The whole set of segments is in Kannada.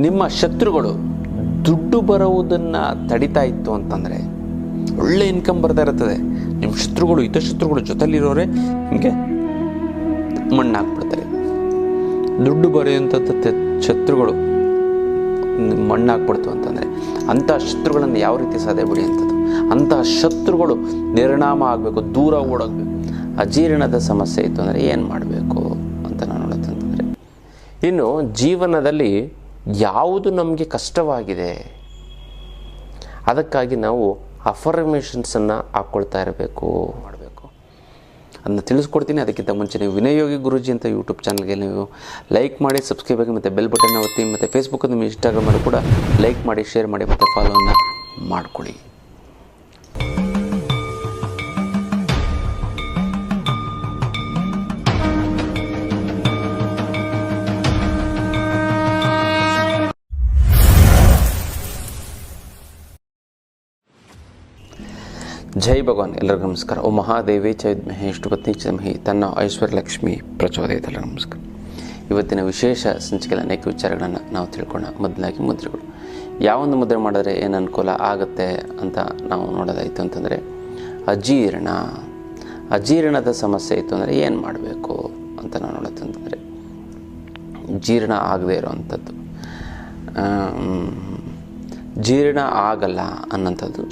ನಿಮ್ಮ ಶತ್ರುಗಳು ದುಡ್ಡು ಬರುವುದನ್ನು ತಡಿತಾ ಇತ್ತು ಅಂತಂದರೆ ಒಳ್ಳೆ ಇನ್ಕಮ್ ಬರ್ತಾ ಇರ್ತದೆ ನಿಮ್ಮ ಶತ್ರುಗಳು, ಹಿತಶತ್ರುಗಳು ಜೊತೆಲಿರೋರೆ ನಿಮಗೆ ಮಣ್ಣಾಕ್ಬಿಡ್ತಾರೆ ದುಡ್ಡು ಬರೆಯುವಂಥದ್ದು ತೆ- ಶತ್ರುಗಳು ಮಣ್ಣಾಕ್ಬಿಡ್ತು ಅಂತಂದರೆ ಅಂಥ ಶತ್ರುಗಳನ್ನು ಯಾವ ರೀತಿ ಸಾಧ್ಯ ಅಂಥದ್ದು ಅಂತಹ ಶತ್ರುಗಳು ನಿರ್ಣಾಮ ಆಗಬೇಕು, ದೂರ ಓಡೋಗ್ಬೇಕು. ಅಜೀರ್ಣದ ಸಮಸ್ಯೆ ಇತ್ತು ಅಂದರೆ ಏನು ಮಾಡಬೇಕು ಅಂತ ನಾನು ನೋಡೋದಂತಂದರೆ ಇನ್ನು ಜೀವನದಲ್ಲಿ ಯಾವುದು ನಮಗೆ ಕಷ್ಟವಾಗಿದೆ, ಅದಕ್ಕಾಗಿ ನಾವು ಅಫರ್ಮೇಷನ್ಸನ್ನು ಹಾಕ್ಕೊಳ್ತಾ ಇರಬೇಕು. ಮಾಡಬೇಕು. ಅದನ್ನ ತಿಳಿಸ್ಕೊಡ್ತೀನಿ. ಅದಕ್ಕಿಂತ ಮುಂಚೆ ನೀವು ವಿನಯೋಗಿ ಗುರುಜಿ ಅಂತ ಯೂಟ್ಯೂಬ್ ಚಾನಲ್ಗೆ ನೀವು ಲೈಕ್ ಮಾಡಿ ಸಬ್ಸ್ಕ್ರೈಬ್ ಆಗಿ, ಮತ್ತು ಬೆಲ್ ಬಟನ್ ಒತ್ತಿ, ಮತ್ತು ಫೇಸ್ಬುಕ್ ನಿಮ್ಮ ಇನ್ಸ್ಟಾಗ್ರಾಮಲ್ಲಿ ಕೂಡ ಲೈಕ್ ಮಾಡಿ ಶೇರ್ ಮಾಡಿ, ಮತ್ತು ಫಾಲೋವನ್ನು ಮಾಡ್ಕೊಳ್ಳಿ. ಜೈ ಭಗವಾನ್ ಎಲ್ಲರಿಗೂ ನಮಸ್ಕಾರ. ಓ ಮಹಾದೇವಿ ಚೈ ಮಹೇಶ್ ಪತ್ನಿ ಚಮಹಿ ತನ್ನ ಐಶ್ವರ್ಯ ಲಕ್ಷ್ಮಿ ಪ್ರಚೋದಯ ಎಲ್ಲರಿಗೂ ನಮಸ್ಕಾರ. ಇವತ್ತಿನ ವಿಶೇಷ ಸಂಚಿಕೆಯಲ್ಲಿ ಅನೇಕ ವಿಚಾರಗಳನ್ನು ನಾವು ತಿಳ್ಕೊಳ್ಳೋಣ ಮೊದಲಾಗಿ ಮುದ್ರೆಗಳು. ಯಾವೊಂದು ಮುದ್ರೆ ಮಾಡಿದ್ರೆ ಏನು ಅನುಕೂಲ ಆಗುತ್ತೆ ಅಂತ ನಾವು ನೋಡೋದಾಯಿತು ಅಂತಂದರೆ, ಅಜೀರ್ಣ. ಅಜೀರ್ಣದ ಸಮಸ್ಯೆ ಇತ್ತು ಅಂದರೆ ಏನು ಮಾಡಬೇಕು ಅಂತ ನಾವು ನೋಡೋದಂತಂದರೆ ಜೀರ್ಣ ಆಗದೇ ಇರೋವಂಥದ್ದು ಜೀರ್ಣ ಆಗಲ್ಲ ಅನ್ನೋಂಥದ್ದು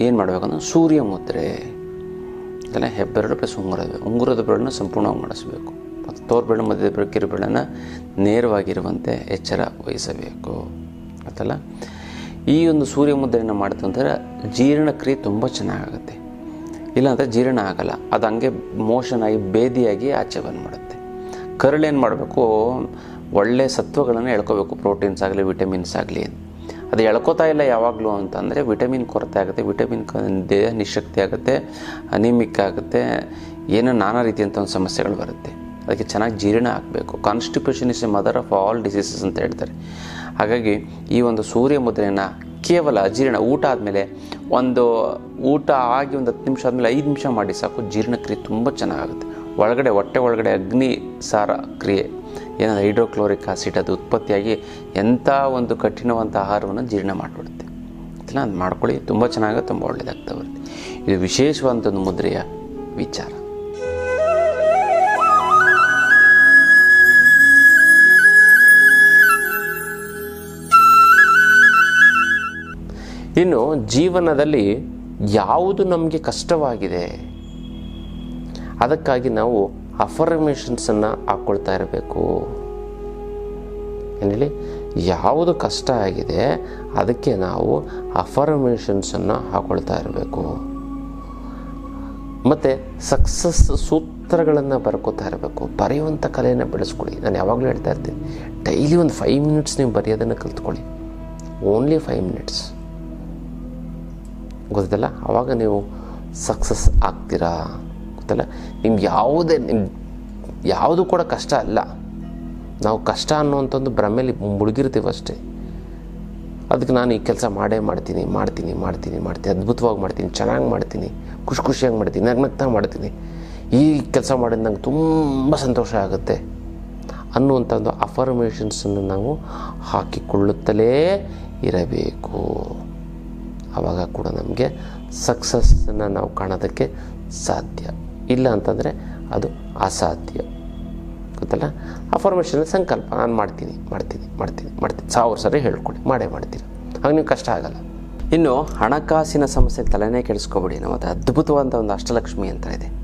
ಏನು ಮಾಡಬೇಕಂದ್ರೆ ಸೂರ್ಯ ಮುದ್ರೆ, ಅದೆಲ್ಲ ಹೆಬ್ಬೆರಡು ಪ್ಲಸ್ ಉಂಗುರದ ಉಂಗುರದ ಬೆರಳನ್ನ ಸಂಪೂರ್ಣವಾಗಿ ಮಾಡಿಸ್ಬೇಕು. ಮತ್ತು ತೋರ್ ಬೆರಳು ಮಧ್ಯದ ಬೆರಳು ನೇರವಾಗಿರುವಂತೆ ಎಚ್ಚರ ವಹಿಸಬೇಕು. ಆಯ್ತಲ್ಲ ಈ ಒಂದು ಸೂರ್ಯ ಮುದ್ರೆಯನ್ನು ಮಾಡ್ತಂದ್ರೆ ಜೀರ್ಣಕ್ರಿಯೆ ತುಂಬ ಚೆನ್ನಾಗಾಗುತ್ತೆ. ಇಲ್ಲಾಂದರೆ ಜೀರ್ಣ ಆಗಲ್ಲ. ಅದು ಹಂಗೆ ಮೋಷನ್ ಆಗಿ ಬೇದಿಯಾಗಿ ಆಚೆ ಮಾಡುತ್ತೆ. ಕರಳೇನು ಮಾಡಬೇಕು? ಒಳ್ಳೆಯ ಸತ್ವಗಳನ್ನು ಎಳ್ಕೋಬೇಕು. ಪ್ರೋಟೀನ್ಸ್ ಆಗಲಿ, ವಿಟಮಿನ್ಸ್ ಆಗಲಿ ಅದು ಎಳ್ಕೋತಾ ಇಲ್ಲ ಯಾವಾಗಲೂ ಅಂತಂದರೆ ವಿಟಮಿನ್ ಕೊರತೆ ಆಗುತ್ತೆ, ವಿಟಮಿನ್ ದೇಹ ನಿಶಕ್ತಿ ಆಗುತ್ತೆ, ಅನಿಮಿಕ್ ಆಗುತ್ತೆ, ಏನೋ ನಾನಾ ರೀತಿಯಂಥ ಒಂದು ಸಮಸ್ಯೆಗಳು ಬರುತ್ತೆ. ಅದಕ್ಕೆ ಚೆನ್ನಾಗಿ ಜೀರ್ಣ ಆಗಬೇಕು constipation is a mother of all diseases ಅಂತ ಹೇಳ್ತಾರೆ. ಹಾಗಾಗಿ ಈ ಒಂದು ಸೂರ್ಯ ಮುದ್ರೆಯನ್ನು ಕೇವಲ ಅಜೀರ್ಣ ಊಟ ಆದಮೇಲೆ ಒಂದು ಊಟ ಆಗಿ ಒಂದು ಹತ್ತು ನಿಮಿಷ ಆದಮೇಲೆ ಐದು ನಿಮಿಷ ಮಾಡಿ ಸಾಕು, ಜೀರ್ಣಕ್ರಿಯೆ ತುಂಬ ಚೆನ್ನಾಗಾಗುತ್ತೆ. ಒಳಗಡೆ, ಹೊಟ್ಟೆ ಒಳಗಡೆ ಅಗ್ನಿ ಸಾರ ಕ್ರಿಯೆ. ಏನಾದ್ರು ಹೈಡ್ರೋಕ್ಲೋರಿಕ್ ಆಸಿಡ್ ಅದು ಉತ್ಪತ್ತಿಯಾಗಿ ಎಂಥ ಒಂದು ಕಠಿಣವಂಥ ಆಹಾರವನ್ನು ಜೀರ್ಣ ಮಾಡಿಬಿಡುತ್ತೆ. ಅದನ್ನ ಅದು ಮಾಡ್ಕೊಳ್ಳಿ. ತುಂಬ ಚೆನ್ನಾಗಿ, ತುಂಬ ಒಳ್ಳೆಯದಾಗ್ತಾ ಬರುತ್ತೆ. ಇದು ವಿಶೇಷವಾದಂಥ ಒಂದು ಮುದ್ರೆಯ ವಿಚಾರ. ಇನ್ನು ಜೀವನದಲ್ಲಿ ಯಾವುದು ನಮಗೆ ಕಷ್ಟವಾಗಿದೆ, ಅದಕ್ಕಾಗಿ ನಾವು ಅಫರ್ಮೇಷನ್ಸನ್ನು ಹಾಕ್ಕೊಳ್ತಾ ಇರಬೇಕು. ಏನೇಳಿ ಯಾವುದು ಕಷ್ಟ ಆಗಿದೆ, ಅದಕ್ಕೆ ನಾವು ಅಫರ್ಮೇಷನ್ಸನ್ನು ಹಾಕ್ಕೊಳ್ತಾ ಇರಬೇಕು. ಮತ್ತು ಸಕ್ಸಸ್ ಸೂತ್ರಗಳನ್ನು ಬರ್ಕೋತಾ ಇರಬೇಕು. ಬರೆಯುವಂಥ ಕಲೆಯನ್ನು ಬೆಳೆಸ್ಕೊಳ್ಳಿ. ನಾನು ಯಾವಾಗಲೂ ಹೇಳ್ತಾ ಇರ್ತೀನಿ. ಡೈಲಿ ಒಂದು ಫೈವ್ ಮಿನಿಟ್ಸ್ ನೀವು ಬರೆಯೋದನ್ನು ಕಲ್ತ್ಕೊಳ್ಳಿ. ಓನ್ಲಿ ಫೈವ್ ಮಿನಿಟ್ಸ್ ಗೊತ್ತಲ್ಲ ಆವಾಗ ನೀವು ಸಕ್ಸಸ್ ಆಗ್ತೀರಾ? ಗೊತ್ತಲ್ಲ ನಿಮ್ಗೆ ಯಾವುದೇ, ನಿಮ್ ಯಾವುದು ಕೂಡ ಕಷ್ಟ ಅಲ್ಲ. ನಾವು ಕಷ್ಟ ಅನ್ನುವಂಥದ್ದು ಭ್ರಮೆಯಲ್ಲಿ ಮುಳುಗಿರ್ತೀವಿ ಅಷ್ಟೇ. ಅದಕ್ಕೆ ನಾನು ಈ ಕೆಲಸ ಮಾಡೇ ಮಾಡ್ತೀನಿ ಮಾಡ್ತೀನಿ ಮಾಡ್ತೀನಿ ಮಾಡ್ತೀನಿ. ಅದ್ಭುತವಾಗಿ ಮಾಡ್ತೀನಿ, ಚೆನ್ನಾಗಿ ಮಾಡ್ತೀನಿ, ಖುಷಿ ಖುಷಿಯಾಗಿ ಮಾಡ್ತೀನಿ ನಗ್ನಗ್ತಾ ಮಾಡ್ತೀನಿ. ಈ ಕೆಲಸ ಮಾಡಿದ ನಂಗೆ ತುಂಬ ಸಂತೋಷ ಆಗುತ್ತೆ ಅನ್ನುವಂಥ ಒಂದು ಅಫರ್ಮೇಷನ್ಸನ್ನು ನಾವು ಹಾಕಿಕೊಳ್ಳುತ್ತಲೇ ಇರಬೇಕು. ಆವಾಗ ಕೂಡ ನಮಗೆ ಸಕ್ಸಸ್ಸನ್ನು ನಾವು ಕಾಣೋದಕ್ಕೆ ಸಾಧ್ಯ. ಇಲ್ಲ ಅಂತಂದರೆ ಅದು ಅಸಾಧ್ಯ. ಗೊತ್ತಲ್ಲ? ಅಫರ್ಮೇಷನ್ ಸಂಕಲ್ಪ. ನಾನು ಮಾಡ್ತೀನಿ ಮಾಡ್ತೀನಿ ಮಾಡ್ತೀನಿ ಮಾಡ್ತೀನಿ. ಸಾವಿರ ಸರಿ ಹೇಳ್ಕೊಡಿ. ಮಾಡೇ ಮಾಡ್ತೀನಿ ಆಗ ನೀವು ಕಷ್ಟ ಆಗಲ್ಲ. ಇನ್ನು ಹಣಕಾಸಿನ ಸಮಸ್ಯೆ ತಲೆನೇ ಕೆಡಿಸ್ಕೊಬೇಡಿ. ನಾವು ಅದ್ಭುತವಾದ ಒಂದು ಅಷ್ಟಲಕ್ಷ್ಮಿ ಅಂತ ಇದೆ.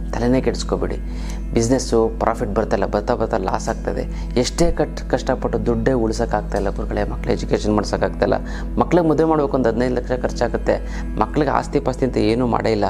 ತಲೆನೇ ಕೆಡಿಸ್ಕೋಬೇಡಿ. ಬಿಸ್ನೆಸ್ಸು ಪ್ರಾಫಿಟ್ ಇಲ್ಲ, ಬರ್ತಾ ಬರ್ತಾ ಲಾಸ್ ಆಗ್ತದೆ. ಎಷ್ಟೇ ಕಟ್, ಕಷ್ಟಪಟ್ಟು ದುಡ್ಡೇ ಉಳಿಸೋಕ್ಕಾಗ್ತಾ ಇಲ್ಲ ಗುರುಗಳೇ ಮಕ್ಕಳು ಎಜುಕೇಷನ್ ಮಾಡ್ಸೋಕ್ಕಾಗ್ತಾಯಿಲ್ಲ ಮಕ್ಳಿಗೆ ಮದುವೆ ಮಾಡಬೇಕು ಒಂದು ಹದಿನೈದು ಲಕ್ಷ ಖರ್ಚಾಗುತ್ತೆ. ಮಕ್ಳಿಗೆ ಆಸ್ತಿ ಪಾಸ್ತಿ ಅಂತ ಏನೂ ಮಾಡೇ ಇಲ್ಲ.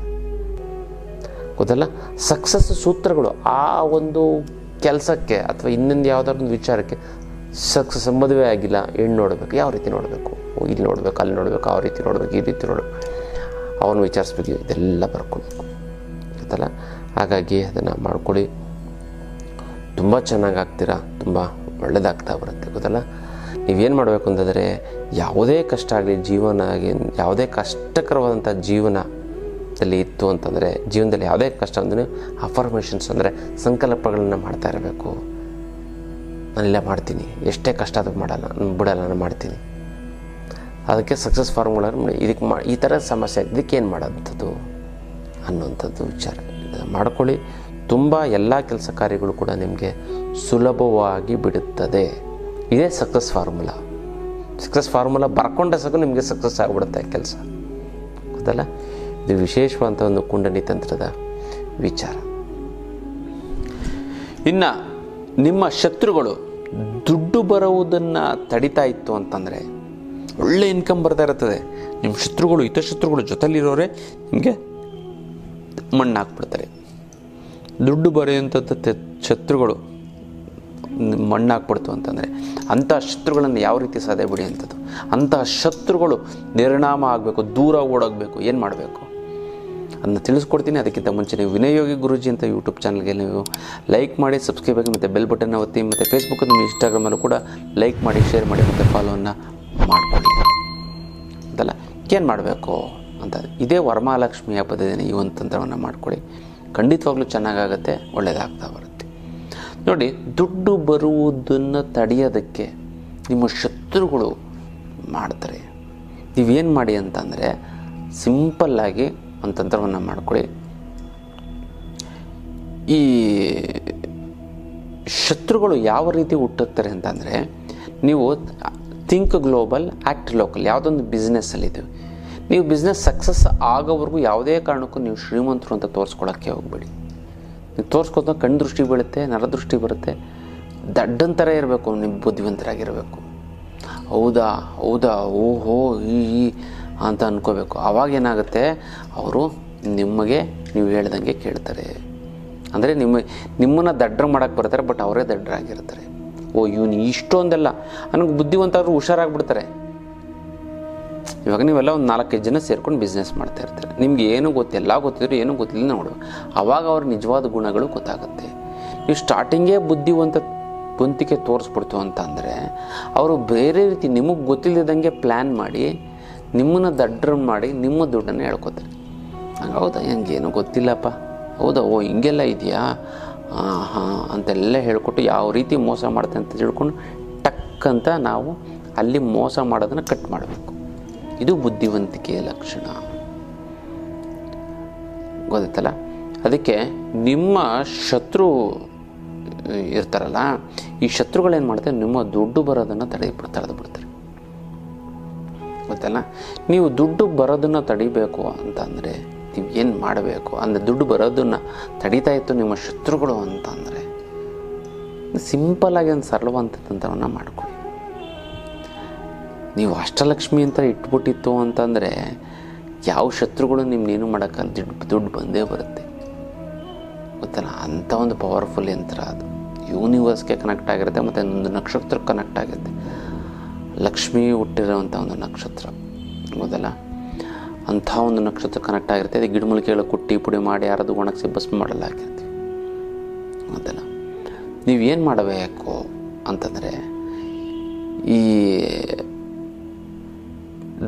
ಗೊತ್ತಲ್ಲ. ಸಕ್ಸಸ್ ಸೂತ್ರಗಳು ಆ ಒಂದು ಕೆಲಸಕ್ಕೆ ಅಥವಾ ಇನ್ನೊಂದು ಯಾವುದಾದ್ರು ಒಂದು ವಿಚಾರಕ್ಕೆ ಸಕ್ಸಸ್ ಮದುವೆ ಆಗಿಲ್ಲ, ಹೆಣ್ಣು ನೋಡಬೇಕು, ಯಾವ ರೀತಿ ನೋಡಬೇಕು? ಇಲ್ಲಿ ನೋಡಬೇಕು, ಅಲ್ಲಿ ನೋಡಬೇಕು, ಆ ರೀತಿ ನೋಡಬೇಕು, ಈ ರೀತಿ ನೋಡಬೇಕು. ಅವನು ವಿಚಾರಿಸ್ಬೇಕು, ಇದೆಲ್ಲ ಬರ್ಕೊಬೇಕು. ಗೊತ್ತಲ್ಲ? ಹಾಗಾಗಿ ಅದನ್ನು ಮಾಡ್ಕೊಳ್ಳಿ. ತುಂಬ ಚೆನ್ನಾಗಿ ಆಗ್ತೀರಾ ತುಂಬ ಒಳ್ಳೆಯದಾಗ್ತಾ ಬರುತ್ತೆ, ಗೊತ್ತಲ್ಲ? ನೀವೇನು ಮಾಡಬೇಕು ಅಂತಂದರೆ, ಯಾವುದೇ ಕಷ್ಟ ಆಗಲಿ, ಜೀವನ ಆಗಿ, ಯಾವುದೇ ಕಷ್ಟಕರವಾದಂಥ ಜೀವನದಲ್ಲಿ ಇತ್ತು ಅಂತಂದರೆ ಜೀವನದಲ್ಲಿ ಯಾವುದೇ ಕಷ್ಟ ಅಂದರೆ ಅಫರ್ಮೇಷನ್ಸ್ ಅಂದರೆ ಸಂಕಲ್ಪಗಳನ್ನ ಮಾಡ್ತಾ ಇರಬೇಕು. ನಾನೆಲ್ಲ ಮಾಡ್ತೀನಿ. ಎಷ್ಟೇ ಕಷ್ಟ ಅದು ಮಾಡಲ್ಲ. ಬಿಡಲ್ಲ, ನಾನು ಮಾಡ್ತೀನಿ. ಅದಕ್ಕೆ ಸಕ್ಸಸ್ ಫಾರ್ಮುಲಾ ಇದಕ್ಕೆ ಮಾ, ಈ ಥರ ಸಮಸ್ಯೆ ಇದಕ್ಕೆ ಏನು ಮಾಡೋಂಥದ್ದು ಅನ್ನುವಂಥದ್ದು ವಿಚಾರ. ಮಾಡ್ಕೊಳ್ಳಿ. ತುಂಬ ಎಲ್ಲ ಕೆಲಸ ಕಾರ್ಯಗಳು ಕೂಡ ನಿಮಗೆ ಸುಲಭವಾಗಿ ಬಿಡುತ್ತದೆ. ಇದೇ ಸಕ್ಸಸ್ ಫಾರ್ಮುಲಾ ಸಕ್ಸಸ್ ಫಾರ್ಮುಲಾ ಬರ್ಕೊಂಡೆ ಸಾಕು ನಿಮಗೆ ಸಕ್ಸಸ್ ಆಗಿಬಿಡುತ್ತೆ ಕೆಲಸ. ಗೊತ್ತಲ್ಲ ಇದು ವಿಶೇಷವಾದಂಥ ಒಂದು ಕುಂಡಲಿ ತಂತ್ರದ ವಿಚಾರ. ಇನ್ನು ನಿಮ್ಮ ಶತ್ರುಗಳು ದುಡ್ಡು ಬರುವುದನ್ನು ತಡಿತಾ ಇತ್ತು ಅಂತಂದರೆ ಒಳ್ಳೆ ಇನ್ಕಮ್ ಬರ್ತಾ ಇರ್ತದೆ. ನಿಮ್ಮ ಶತ್ರುಗಳು ಹಿತಶತ್ರುಗಳು ಜೊತೆಲಿರೋರೆ ನಿಮಗೆ ಮಣ್ಣು ಹಾಕ್ಬಿಡ್ತಾರೆ. ದುಡ್ಡು ಬರೆಯುವಂಥದ್ದು ಶತ್ರುಗಳು ಮಣ್ಣು ಹಾಕ್ಬಿಡ್ತು ಅಂತಂದರೆ ಅಂಥ ಶತ್ರುಗಳನ್ನು ಯಾವ ರೀತಿ ಸಾಧ್ಯ ಬಿಡಿ ಅಂಥದ್ದು ಅಂತಹ ಶತ್ರುಗಳು ನಿರ್ಣಾಮ ಆಗಬೇಕು, ದೂರ ಓಡೋಗಬೇಕು, ಏನು ಮಾಡಬೇಕು? ಅದನ್ನ ತಿಳಿಸ್ಕೊಡ್ತೀನಿ. ಅದಕ್ಕಿಂತ ಮುಂಚೆ ನೀವು ವಿನಯೋಗಿ ಗುರುಜಿ ಅಂತ ಯೂಟ್ಯೂಬ್ ಚಾನಲ್ಗೆ ನೀವು ಲೈಕ್ ಮಾಡಿ ಸಬ್ಸ್ಕ್ರೈಬ್ ಆಗಿ ಮತ್ತು ಬೆಲ್ ಬಟನ್ನ ಒತ್ತಿ, ಮತ್ತು ಫೇಸ್ಬುಕ್ ನಿಮ್ಮ ಇನ್ಸ್ಟಾಗ್ರಾಮಲ್ಲೂ ಕೂಡ ಲೈಕ್ ಮಾಡಿ ಶೇರ್ ಮಾಡಿ, ಮತ್ತು ಫಾಲೋವನ್ನು ಮಾಡ್ಕೊಳ್ಳಿ. ಅಂತಲ್ಲ, ಏನು ಮಾಡಬೇಕು ಅಂತ ಇದೇ ವರಮಹಾಲಕ್ಷ್ಮಿ ಹಬ್ಬದ ದಿನ ಈ ಒಂದು ತಂತ್ರವನ್ನು ಮಾಡ್ಕೊಳ್ಳಿ. ಖಂಡಿತವಾಗ್ಲೂ ಚೆನ್ನಾಗಾಗತ್ತೆ ಒಳ್ಳೆಯದಾಗ್ತಾ ಬರುತ್ತೆ. ನೋಡಿ, ದುಡ್ಡು ಬರುವುದನ್ನು ತಡೆಯೋದಕ್ಕೆ ನಿಮ್ಮ ಶತ್ರುಗಳು ಮಾಡ್ತಾರೆ. ನೀವೇನು ಮಾಡಿ ಅಂತಂದರೆ ಸಿಂಪಲ್ಲಾಗಿ ಒಂದು ತಂತ್ರವನ್ನು ಮಾಡಿಕೊಳ್ಳಿ. ಈ ಶತ್ರುಗಳು ಯಾವ ರೀತಿ ಹುಟ್ಟುತ್ತಾರೆ ಅಂತಂದರೆ, ನೀವು ಥಿಂಕ್ ಗ್ಲೋಬಲ್ ಆ್ಯಕ್ಟ್ ಲೋಕಲ್ ಯಾವುದೊಂದು ಬಿಸ್ನೆಸ್ಸಲ್ಲಿದ್ದೀವಿ ನೀವು ಬಿಸ್ನೆಸ್ ಸಕ್ಸಸ್ ಆಗೋವರೆಗೂ ಯಾವುದೇ ಕಾರಣಕ್ಕೂ ನೀವು ಶ್ರೀಮಂತರು ಅಂತ ತೋರಿಸ್ಕೊಳ್ಳೋಕ್ಕೆ ಹೋಗಬೇಡಿ. ನೀವು ತೋರಿಸ್ಕೊತ ಕಣ್ಣು ದೃಷ್ಟಿ ಬೀಳುತ್ತೆ ನರದೃಷ್ಟಿ ಬರುತ್ತೆ. ದಡ್ಡನ ಥರ ಇರಬೇಕು, ನೀವು ಬುದ್ಧಿವಂತರಾಗಿರಬೇಕು. ಹೌದಾ ಹೌದಾ, ಓಹೋ ಈ. ಅಂತ ಅಂದ್ಕೋಬೇಕು ಅವಾಗ ಏನಾಗುತ್ತೆ? ಅವರು ನಿಮಗೆ ನೀವು ಹೇಳ್ದಂಗೆ ಕೇಳ್ತಾರೆ. ಅಂದರೆ ನಿಮ್ಮ, ನಿಮ್ಮನ್ನು ದಡ್ಡ್ರ ಮಾಡೋಕ್ಕೆ ಬರ್ತಾರೆ, ಬಟ್ ಅವರೇ ದಡ್ಡರಾಗಿರ್ತಾರೆ. ಓ, ಇವನು ಇಷ್ಟೊಂದೆಲ್ಲ. ನನಗೆ ಬುದ್ಧಿವಂತರು ಹುಷಾರಾಗ್ಬಿಡ್ತಾರೆ. ಇವಾಗ ನೀವೆಲ್ಲ ಒಂದು ನಾಲ್ಕೈದು ಜನ ಸೇರ್ಕೊಂಡು ಬಿಸ್ನೆಸ್ ಮಾಡ್ತಾ ಇರ್ತಾರೆ. ನಿಮ್ಗೆ ಏನು ಗೊತ್ತಿಲ್ಲ ಗೊತ್ತಿದ್ರು ಏನೂ ಗೊತ್ತಿಲ್ಲ ನೋಡು. ಅವಾಗ ಅವ್ರ ನಿಜವಾದ ಗುಣಗಳು ಗೊತ್ತಾಗುತ್ತೆ. ನೀವು ಸ್ಟಾರ್ಟಿಂಗೇ ಬುದ್ಧಿವಂತ ಬಂತಿಕೆ ತೋರಿಸ್ಬಿಡ್ತು ಅಂತ ಅಂದರೆ, ಅವರು ಬೇರೆ ರೀತಿ ನಿಮಗೆ ಗೊತ್ತಿಲ್ಲದಂಗೆ ಪ್ಲ್ಯಾನ್ ಮಾಡಿ ನಿಮ್ಮನ್ನು ದಡ್ಡ್ರ ಮಾಡಿ ನಿಮ್ಮ ದುಡ್ಡನ್ನು ಹೇಳ್ಕೊತಾರೆ. ಹಂಗೆ ಹೌದಾ? ಹೆಂಗೇನು ಗೊತ್ತಿಲ್ಲಪ್ಪ. ಹೌದಾ? ಓ, ಹಿಂಗೆಲ್ಲ ಇದೆಯಾ? ಹಾಂ ಹಾಂ, ಅಂತೆಲ್ಲ ಹೇಳ್ಕೊಟ್ಟು ಯಾವ ರೀತಿ ಮೋಸ ಮಾಡುತ್ತೆ ಅಂತ ತಿಳ್ಕೊಂಡು ಟಕ್ ಅಂತ ನಾವು ಅಲ್ಲಿ ಮೋಸ ಮಾಡೋದನ್ನು ಕಟ್ ಮಾಡಬೇಕು. ಇದು ಬುದ್ಧಿವಂತಿಕೆಯ ಲಕ್ಷಣ. ಗೊತ್ತಾಯ್ತಲ್ಲ? ಅದಕ್ಕೆ ನಿಮ್ಮ ಶತ್ರು ಇರ್ತಾರಲ್ಲ, ಈ ಶತ್ರುಗಳೇನು ಮಾಡ್ತಾರೆ? ನಿಮ್ಮ ದುಡ್ಡು ಬರೋದನ್ನು ತಡೆದು ತಡೆದು ಬಿಡ್ತಾರೆ ಗೊತ್ತಲ್ಲ ನೀವು ದುಡ್ಡು ಬರೋದನ್ನು ತಡಿಬೇಕು ಅಂತಂದರೆ, ನೀವು ಏನು ಮಾಡಬೇಕು? ಅಂದರೆ ದುಡ್ಡು ಬರೋದನ್ನು ತಡಿತಾ ಇತ್ತು ನಿಮ್ಮ ಶತ್ರುಗಳು ಅಂತಂದರೆ ಸಿಂಪಲಾಗಿ ಒಂದು ಸರಳವಂತ ತಂತ್ರವನ್ನು ಮಾಡ್ಕೊಳ್ಳಿ. ನೀವು ಅಷ್ಟಲಕ್ಷ್ಮಿ ಅಂತ ಇಟ್ಬಿಟ್ಟಿತ್ತು ಅಂತಂದರೆ, ಯಾವ ಶತ್ರುಗಳು ನಿಮ್ಮನ್ನೇನು ಮಾಡೋಕ್ಕಲ್ಲ ದುಡ್ಡು ದುಡ್ಡು ಬಂದೇ ಬರುತ್ತೆ. ಗೊತ್ತಲ್ಲ? ಅಂಥ ಒಂದು ಪವರ್ಫುಲ್ ಯಂತ್ರ ಅದು. ಯೂನಿವರ್ಸ್ಗೆ ಕನೆಕ್ಟ್ ಆಗಿರುತ್ತೆ, ಮತ್ತು ಒಂದು ನಕ್ಷತ್ರಕ್ಕೆ ಕನೆಕ್ಟ್ ಆಗುತ್ತೆ ಲಕ್ಷ್ಮಿ ಹುಟ್ಟಿರೋವಂಥ ಒಂದು ನಕ್ಷತ್ರ ಹೌದಲ್ಲ ಅಂಥ ಒಂದು ನಕ್ಷತ್ರ ಕನೆಕ್ಟ್ ಆಗಿರುತ್ತೆ. ಅದು ಗಿಡಮೂಲಿಕೆಗಳ ಕುಟ್ಟಿ ಪುಡಿ ಮಾಡಿ ಯಾರದು ಒಣಗಿಸಿ ಬಸ್ ಮಾಡಲ್ಲ ಹಾಕಿರ್ತೀವಿ. ಹೌದಲ್ಲ ನೀವೇನು ಮಾಡಬೇಕು ಅಂತಂದರೆ ಈ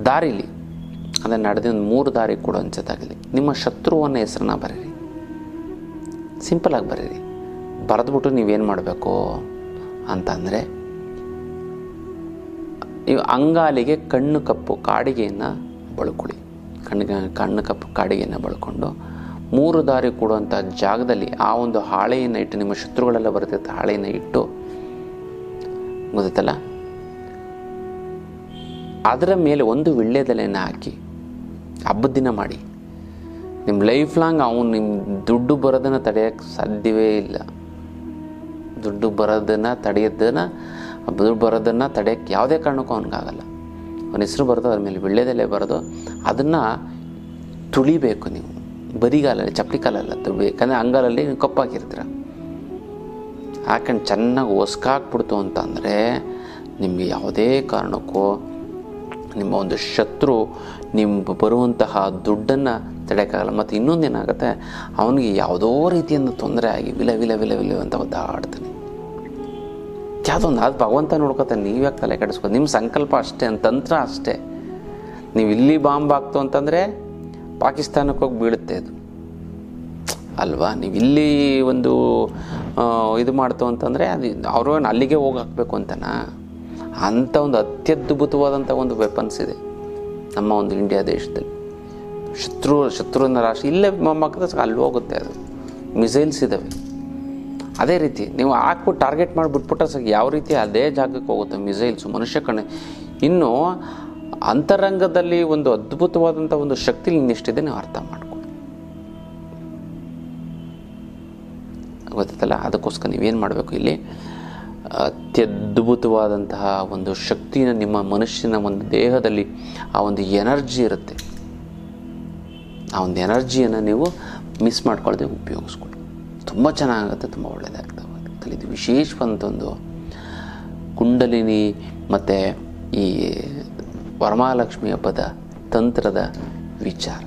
ದಾರಿಲಿ, ಅಂದರೆ ನಡೆದ ಒಂದು ಮೂರು ದಾರಿ ಕೂಡ ಅಂಚದಾಗಲಿ ನಿಮ್ಮ ಶತ್ರುವನ್ನ ಹೆಸರನ್ನ ಬರೀರಿ. ಸಿಂಪಲಾಗಿ ಬರೀರಿ. ಬರೆದ್ಬಿಟ್ಟು ನೀವೇನು ಮಾಡಬೇಕು ಅಂತಂದರೆ ನೀವು ಅಂಗಾಲಿಗೆ ಕಣ್ಣು ಕಪ್ಪು ಕಾಡಿಗೆಯನ್ನು ಬಳ್ಕೊಳ್ಳಿ. ಕಣ್ಣು ಕಣ್ಣು ಕಪ್ಪು ಕಾಡಿಗೆಯನ್ನು ಬಳಕೊಂಡು ಮೂರು ದಾರಿ ಕೊಡುವಂಥ ಜಾಗದಲ್ಲಿ ಆ ಒಂದು ಹಾಳೆಯನ್ನು ಇಟ್ಟು ನಿಮ್ಮ ಶತ್ರುಗಳೆಲ್ಲ ಬರ್ತಿರ್ತ ಹಾಳೆಯನ್ನು ಇಟ್ಟು ಗೊತ್ತಲ್ಲ ಅದರ ಮೇಲೆ ಒಂದು ವಿಳ್ಯದೆಲೆಯನ್ನು ಹಾಕಿ ಹಬ್ಬದ ದಿನ ಮಾಡಿ. ನಿಮ್ಮ ಲೈಫ್ ಲಾಂಗ್ ಅವನು ನಿಮ್ಮ ದುಡ್ಡು ಬರೋದನ್ನು ತಡೆಯೋಕ್ಕೆ ಸಾಧ್ಯವೇ ಇಲ್ಲ. ದುಡ್ಡು ಬರೋದನ್ನು ತಡೆಯೋದನ್ನು ದುಡ್ಡು ಬರೋದನ್ನು ತಡೆಯೋಕ್ಕೆ ಯಾವುದೇ ಕಾರಣಕ್ಕೂ ಅವನಿಗಾಗಲ್ಲ. ಅವನ ಹೆಸರು ಬರೋದು ಅದ್ರ ಮೇಲೆ ವಿಳ್ಯದೆಲೆ ಬರೋದು ಅದನ್ನು ತುಳಿಬೇಕು ನೀವು. ಬರಿಗಾಲಲ್ಲಿ ಚಪ್ಪಲಿ ಕಾಲಲ್ಲ ತುಳಿಬೇಕಂದ್ರೆ ಅಂಗಾಲಲ್ಲಿ ನೀವು ಕಪ್ಪಾಕಿರ್ತೀರ ಹಾಕೊಂಡು ಚೆನ್ನಾಗಿ ಒಸ್ಕಾಕ್ಬಿಡ್ತು ಅಂತಂದರೆ ನಿಮಗೆ ಯಾವುದೇ ಕಾರಣಕ್ಕೂ ನಿಮ್ಮ ಒಂದು ಶತ್ರು ನಿಮ್ಮ ಬರುವಂತಹ ದುಡ್ಡನ್ನು ತಡೆಯೋಕ್ಕಾಗಲ್ಲ. ಮತ್ತು ಇನ್ನೊಂದೇನಾಗುತ್ತೆ, ಅವನಿಗೆ ಯಾವುದೋ ರೀತಿಯಿಂದ ತೊಂದರೆ ಆಗಿ ವಿಲ ವಿಲ ವಿಲ ವಿಲ ಅಂತ ಒದ್ದಾಡ್ತಾನೆ. ಯಾವುದೋ ಒಂದು ಅದು ಭಗವಂತ ನೋಡ್ಕೊತಾನೆ ನೀವು ಯಾಕೆ ತಲೆ ಕೆಡಿಸ್ಕೊ? ನಿಮ್ಮ ಸಂಕಲ್ಪ ಅಷ್ಟೇ ತಂತ್ರ ಅಷ್ಟೇ. ನೀವು ಇಲ್ಲಿ ಬಾಂಬ್ ಹಾಕ್ತು ಅಂತಂದರೆ ಪಾಕಿಸ್ತಾನಕ್ಕೆ ಹೋಗಿ ಬೀಳುತ್ತೆ ಅದು. ಅಲ್ವಾ? ನೀವು ಇಲ್ಲಿ ಒಂದು ಇದು ಮಾಡ್ತು ಅಂತಂದರೆ ಅದು ಅವರು ಅಲ್ಲಿಗೆ ಹೋಗಿ ಹಾಕಬೇಕು ಅಂತನಾ? ಅಂಥ ಒಂದು ಅತ್ಯದ್ಭುತವಾದಂಥ ಒಂದು ವೆಪನ್ಸ್ ಇದೆ ನಮ್ಮ ಒಂದು ಇಂಡಿಯಾ ದೇಶದಲ್ಲಿ. ಶತ್ರು, ಶತ್ರುವಿನ ರಾಷ್ಟ್ರ ಇಲ್ಲೇ ಮಕ್ಕಳ ಅಲ್ಲಿ ಹೋಗುತ್ತೆ ಅದು. ಮಿಸೈಲ್ಸ್ ಇದ್ದಾವೆ ಅದೇ ರೀತಿ ನೀವು ಹಾಕ್ಬಿಟ್ಟು ಟಾರ್ಗೆಟ್ ಮಾಡಿಬಿಟ್ಬಿಟ್ರೆ ಸಹ ಯಾವ ರೀತಿ ಅದೇ ಜಾಗಕ್ಕೆ ಹೋಗುತ್ತೆ ಮಿಸೈಲ್ಸು ಮನುಷ್ಯ ಕಣೆ ಇನ್ನು ಅಂತರಂಗದಲ್ಲಿ ಒಂದು ಅದ್ಭುತವಾದಂಥ ಒಂದು ಶಕ್ತಿ ಇನ್ನೆಷ್ಟಿದೆ ನೀವು ಅರ್ಥ ಮಾಡ್ಕೊ ಗೊತ್ತಲ್ಲ ಅದಕ್ಕೋಸ್ಕರ ನೀವೇನು ಮಾಡಬೇಕು ಇಲ್ಲಿ? ಅತ್ಯದ್ಭುತವಾದಂತಹ ಒಂದು ಶಕ್ತಿನ ನಿಮ್ಮ ಮನುಷ್ಯನ ಒಂದು ದೇಹದಲ್ಲಿ ಆ ಒಂದು ಎನರ್ಜಿ ಇರುತ್ತೆ. ಆ ಒಂದು ಎನರ್ಜಿಯನ್ನು ನೀವು ಮಿಸ್ ಮಾಡ್ಕೊಳ್ಳದೆ ಉಪಯೋಗಿಸ್ಕೊಳ್ಳಿ. ತುಂಬ ಚೆನ್ನಾಗುತ್ತೆ, ತುಂಬ ಒಳ್ಳೆಯದಾಗ್ತವೆ ಕಲಿತು ಒಂದು ಕುಂಡಲಿನಿ ಮತ್ತು ಈ ವರಮಹಾಲಕ್ಷ್ಮಿ ಹಬ್ಬದ ತಂತ್ರದ ವಿಚಾರ.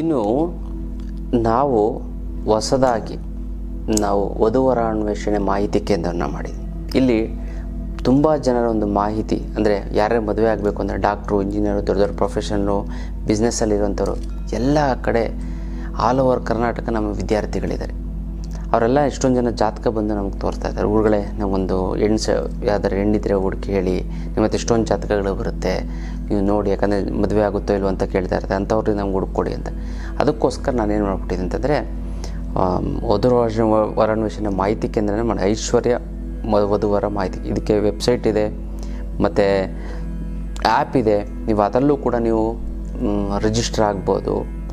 ಇನ್ನು ನಾವು ಹೊಸದಾಗಿ ನಾವು ವಧುವರ ಅನ್ವೇಷಣೆ ಮಾಹಿತಿ ಕೇಂದ್ರವನ್ನು ಮಾಡಿದ್ವಿ. ಇಲ್ಲಿ ತುಂಬ ಜನರ ಒಂದು ಮಾಹಿತಿ, ಅಂದರೆ ಯಾರ್ಯಾರು ಮದುವೆ ಆಗಬೇಕು ಅಂದರೆ ಡಾಕ್ಟ್ರು ಇಂಜಿನಿಯರು ದೊಡ್ಡ ದೊಡ್ಡ ಪ್ರೊಫೆಷನ್ನು ಬಿಸ್ನೆಸ್ಸಲ್ಲಿರುವಂಥವ್ರು ಎಲ್ಲ ಕಡೆ ಆಲ್ ಓವರ್ ಕರ್ನಾಟಕ ನಮ್ಮ ವಿದ್ಯಾರ್ಥಿಗಳಿದ್ದಾರೆ. ಅವರೆಲ್ಲ ಎಷ್ಟೊಂದು ಜನ ಜಾತಕ ಬಂದು ನಮಗೆ ತೋರ್ತಾ ಇದ್ದಾರೆ. ಊರುಗಳೇ ನಮಗೊಂದು ಹೆಣ್ಣು ಸ ಯಾವ್ದಾರು ಹೆಣ್ಣಿದ್ರೆ ಹುಡುಕಿ ಹೇಳಿ ನಿಮ್ಮತ್ತೆ ಎಷ್ಟೊಂದು ಜಾತಕಗಳು ಬರುತ್ತೆ, ನೀವು ನೋಡಿ, ಯಾಕಂದರೆ ಮದುವೆ ಆಗುತ್ತೋ ಇಲ್ವೋ ಅಂತ ಕೇಳ್ತಾ ಇರ್ತಾರೆ. ಅಂಥವ್ರಿಗೆ ನಮ್ಗೆ ಹುಡುಕೊಡಿ ಅಂತ. ಅದಕ್ಕೋಸ್ಕರ ನಾನೇನು ಮಾಡ್ಬಿಟ್ಟಿದ್ದೆ ಅಂತಂದರೆ ವಧು ವರಾನ್ವೇಷಣೆ ಮಾಹಿತಿ ಕೇಂದ್ರನೇ ಮಾಡಿ ಐಶ್ವರ್ಯ ವಧುವರ ಮಾಹಿತಿ. ಇದಕ್ಕೆ ವೆಬ್ಸೈಟ್ ಇದೆ, ಮತ್ತು ಆ್ಯಪ್ ಇದೆ. ನೀವು ಅದರಲ್ಲೂ ಕೂಡ ನೀವು ರಿಜಿಸ್ಟರ್ ಆಗ್ಬೋದು.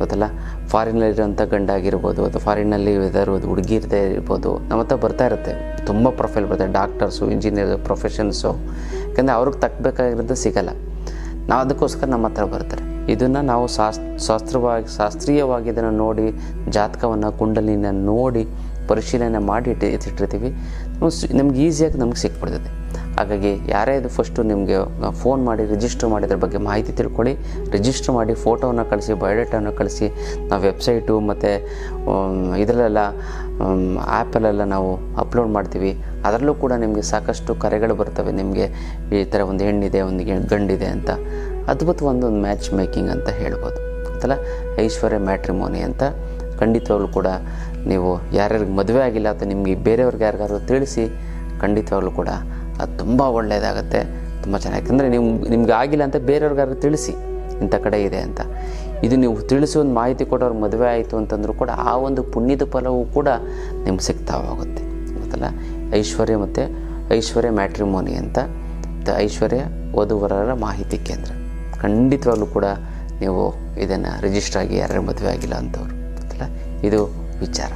ಗೊತ್ತಲ್ಲ? ಫಾರಿನಲ್ಲಿರೋಂಥ ಗಂಡ ಆಗಿರ್ಬೋದು ಅಥವಾ ಫಾರಿನಲ್ಲಿ ಇದಾರು ಹುಡುಗಿ ಇರದೇ ಇರ್ಬೋದು, ನಮ್ಮ ಹತ್ರ ಬರ್ತಾ ಇರುತ್ತೆ. ತುಂಬ ಪ್ರೊಫೈಲ್ ಬರ್ತದೆ ಡಾಕ್ಟರ್ಸು ಇಂಜಿನಿಯರ್ಸು ಪ್ರೊಫೆಷನ್ಸು ಯಾಕಂದರೆ ಅವ್ರಿಗೆ ತಕ್ಕಬೇಕಾಗಿರೋದು ಸಿಗಲ್ಲ. ನಾವು ಅದಕ್ಕೋಸ್ಕರ ನಮ್ಮ ಹತ್ರ ಬರ್ತಾರೆ. ಇದನ್ನು ನಾವು ಶಾಸ್, ಶಾಸ್ತ್ರವಾಗಿ, ಶಾಸ್ತ್ರೀಯವಾಗಿ ಇದನ್ನು ನೋಡಿ, ಜಾತಕವನ್ನು, ಕುಂಡಲಿನ ನೋಡಿ, ಪರಿಶೀಲನೆ ಮಾಡಿ ಇಟ್ಟು ಸ್- ನಮ್ಗೆ ಈಸಿಯಾಗಿ ನಮ್ಗೆ ಸಿಕ್ಬಿಡ್ತದೆ. ಹಾಗಾಗಿ ಯಾರೇ ಇದು ಫಸ್ಟು ನಿಮಗೆ ಫೋನ್ ಮಾಡಿ ರಿಜಿಸ್ಟರ್ ಮಾಡಿದ್ರ ಬಗ್ಗೆ ಮಾಹಿತಿ ತಿಳ್ಕೊಳ್ಳಿ. ರಿಜಿಸ್ಟರ್ ಮಾಡಿ ಫೋಟೋವನ್ನು ಕಳಿಸಿ ಬಯೋಡೇಟಾವನ್ನು ಕಳಿಸಿ, ನಾವು ವೆಬ್ಸೈಟು ಮತ್ತು ಇದರಲ್ಲೆಲ್ಲ ಆ್ಯಪಲ್ಲೆಲ್ಲ ನಾವು ಅಪ್ಲೋಡ್ ಮಾಡ್ತೀವಿ. ಅದರಲ್ಲೂ ಕೂಡ ನಿಮಗೆ ಸಾಕಷ್ಟು ಕರೆಗಳು ಬರ್ತವೆ. ನಿಮಗೆ ಈ ಥರ ಒಂದು ಹೆಣ್ಣಿದೆ, ಒಂದು ಗಂಡಿದೆ ಅಂತ. ಅದ್ಭುತ ಒಂದು ಮ್ಯಾಚ್ ಮೇಕಿಂಗ್ ಅಂತ ಹೇಳ್ಬೋದು. ಗೊತ್ತಲ್ಲ ಐಶ್ವರ್ಯ ಮ್ಯಾಟ್ರಿಮೋನಿ ಅಂತ ಖಂಡಿತವಾಗ್ಲೂ ಕೂಡ ನೀವು ಯಾರ್ಯಾರಿಗೆ ಮದುವೆ ಆಗಿಲ್ಲ ಅಥವಾ ನಿಮಗೆ ಬೇರೆಯವ್ರಿಗೆ ಯಾರಿಗಾದ್ರು ತಿಳಿಸಿ ಖಂಡಿತವಾಗ್ಲೂ ಕೂಡ ಅದು ತುಂಬ ಒಳ್ಳೆಯದಾಗುತ್ತೆ ತುಂಬ ಚೆನ್ನಾಗಿ. ಅಂದರೆ ನೀವು ನಿಮ್ಗೆ ಆಗಿಲ್ಲ ಅಂತ ಬೇರೆಯವ್ರಿಗಾದ್ರು ತಿಳಿಸಿ, ಇಂಥ ಕಡೆ ಇದೆ ಅಂತ. ಇದು ನೀವು ತಿಳಿಸಿ ಒಂದು ಮಾಹಿತಿ ಕೊಡೋರು ಮದುವೆ ಆಯಿತು ಅಂತಂದ್ರೂ ಕೂಡ ಆ ಒಂದು ಪುಣ್ಯದ ಫಲವೂ ಕೂಡ ನಿಮ್ಗೆ ಸಿಗ್ತಾ ಹೋಗುತ್ತೆ ಗೊತ್ತಲ್ಲ? ಐಶ್ವರ್ಯ ಮತ್ತು ಐಶ್ವರ್ಯ ಮ್ಯಾಟ್ರಿಮೋನಿ ಅಂತ ಮತ್ತು ಐಶ್ವರ್ಯ ವಧುವರರ ಮಾಹಿತಿ ಕೇಂದ್ರ. ಖಂಡಿತವಾಗ್ಲೂ ಕೂಡ ನೀವು ಇದನ್ನು ರಿಜಿಸ್ಟರ್ ಆಗಿ ಯಾರ್ಯಾರು ಮದುವೆ ಆಗಿಲ್ಲ ಅಂತವ್ರು. ಗೊತ್ತಲ್ಲ? ಇದು ವಿಚಾರ.